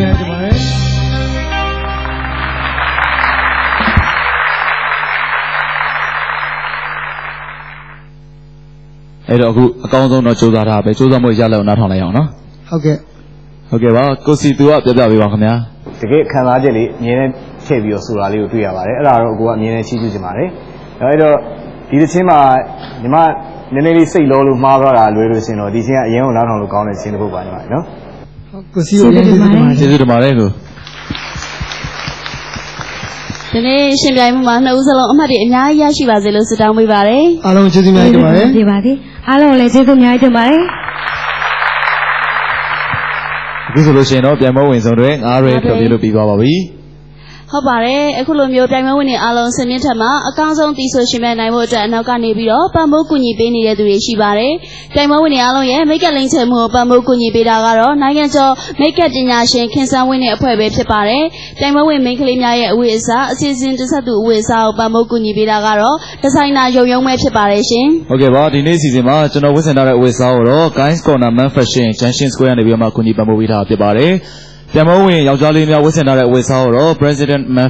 လေးနဲ့တင်ပါတယ်အဲ့တော့အခုအကောင်းဆုံးတော့စူးစမ်းထားပဲစူးစမ်းမှုရလောက်နားထောင်လိုက်အောင်နော်ဟုတ်ကဲ့ဟုတ်ကဲ့ပါကိုစီသူကပြပြပေးပါခင်ဗျာတကယ်ခံစားချက်လေးအမြင်နဲ့ထည့်ပြီးတော့ဆိုတာလေးကိုတွေ့ရပါတယ်အဲ့ဒါတော့ကိုကအမြင်နဲ့ချီးကျူးချင်ပါတယ်အဲ့တော့ဒီတစ်ချင်းမှာညီမနည်းနည်းလေးစိတ်လောလို့မှားသွားတာလွယ်လို့ရှင်တော့ဒီချင်းကအရင်ကလားထောင်လို့ကောင်းတဲ့ချင်းတစ်ခုပါညီမနော် ဟုတ်ကိုစီကိုလည်းကျေးဇူးတင်ပါတယ်ကျေးဇူးတင်ပါတယ်ကိုဒီနေ့ရှင်ပြိုင်မှုမှာနှစ်ဦးစလုံးအမှတ်တွေအများကြီးရရှိပါစေလို့ဆုတောင်းပေးပါတယ်အားလုံးကျေးဇူးများတင်ပါတယ်ပြပါသည်အားလုံးလည်းကျေးဇူးအများကြီးတင်ပါတယ်အခုဆိုလို့ရှိရင်တော့ပြန်မဝင်ဆုံးတွေငါးရဲပြောပြလို့ပြီးသွားပါပြီ ဟုတ်ပါတယ်အခုလိုမျိုးပြိုင်ပွဲဝင်တွေအားလုံးဆင်မြင့်ထက်မှာအကောင်းဆုံးတီးဆိုရှင်ပြိုင်နိုင်ဖို့အတွက်အနောက်ကနေပြီးတော့ပံ့ပိုးကူညီပေးနေတဲ့သူတွေရှိပါတယ်ပြိုင်ပွဲဝင်တွေအားလုံးရဲ့မိတ်ကပ်လိမ့်ချယ်မှုကိုပံ့ပိုးကူညီပေးတာကတော့နိုင်ငံကျော်မိတ်ကပ်ပညာရှင်ခင်စန်းဝင်းနဲ့အဖွဲ့ပဲဖြစ်ပါတယ်ပြိုင်ပွဲဝင်မိန်းကလေးများရဲ့အဝိအစားအစီအစဉ်တစ်ဆက်သူအဝိအစားကိုပံ့ပိုးကူညီပေးတာကတော့ဒီဇိုင်နာရုံရုံပဲဖြစ်ပါတယ်ရှင်ဟုတ်ကဲ့ပါဒီနေ့စီစဉ်မှာကျွန်တော်ဝတ်ဆင်ထားတဲ့ဝတ်စားကိုတော့ Guys Corner Man Fashion Junction Square ကနေပြီးတော့မှကူညီပံ့ပိုးပေးထားတာဖြစ်ပါတယ် ပြန်မဝင်ယောက်ျားလေးများဝတ်ဆင်ထားတဲ့ဝတ်စားကိုတော့ President Man